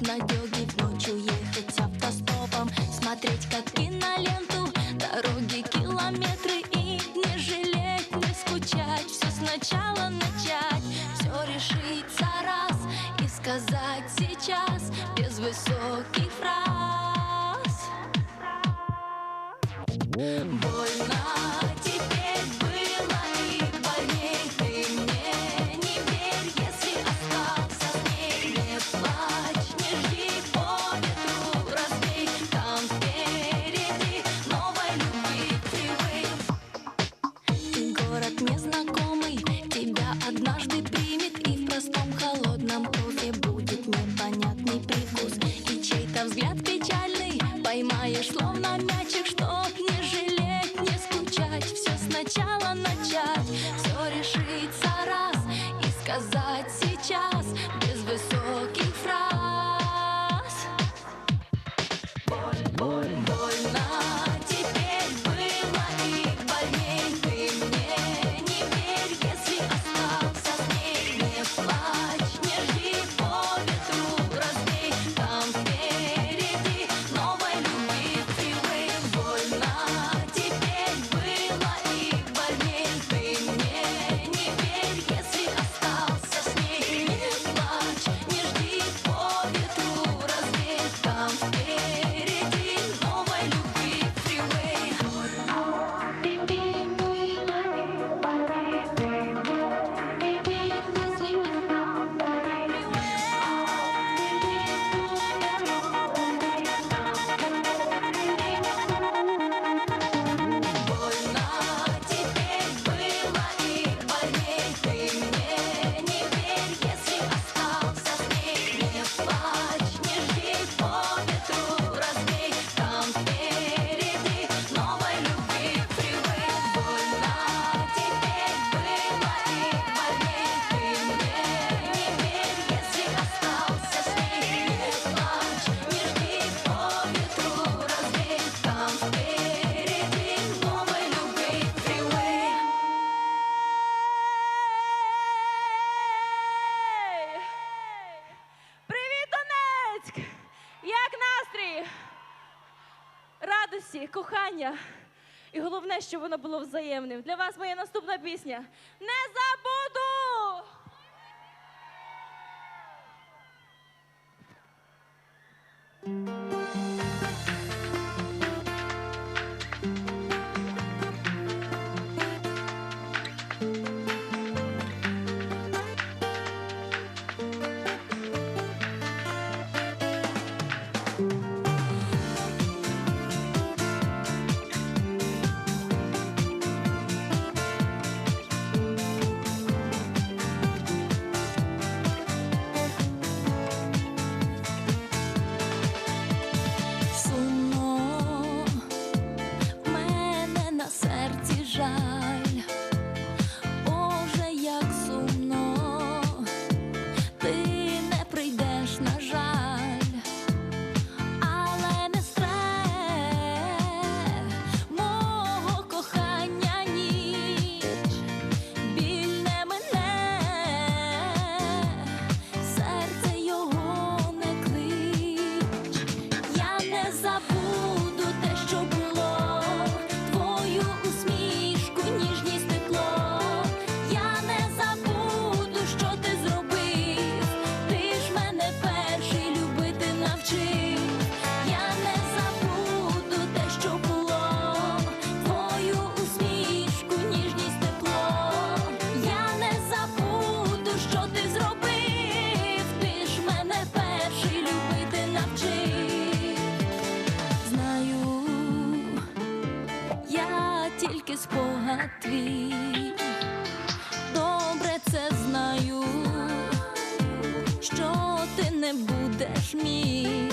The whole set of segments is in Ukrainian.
безнадеги в ночь уехать автостопом Смотреть как киноленту, дороги километры И не жалеть, не скучать, все сначала начать Все решить за раз и сказать сейчас Без высоких фраз. Больно. кохання. І головне, щоб воно було взаємним. Для вас моя наступна пісня. Не забуду! кожний спогад твій добре це знаю, що ти не будеш мій.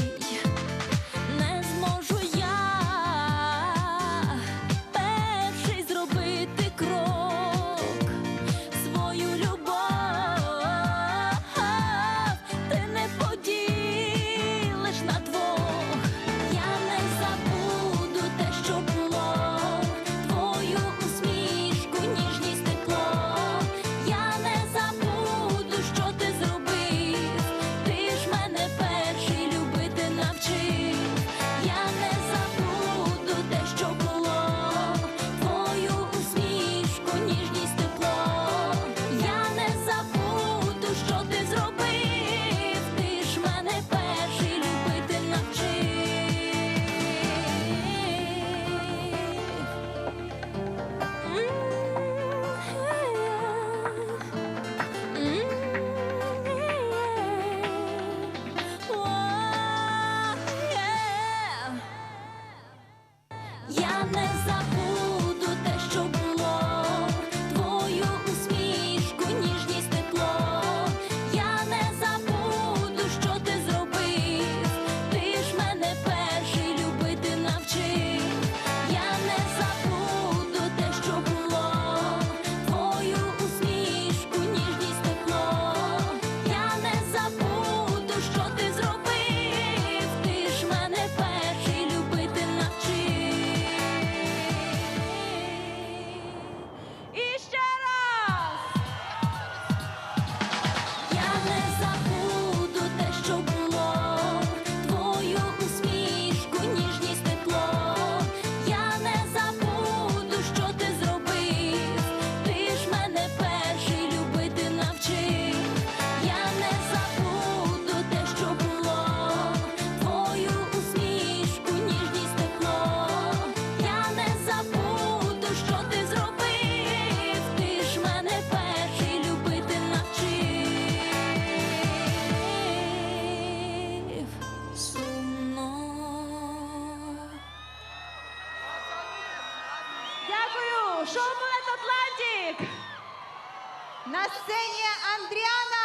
На сцені Андріана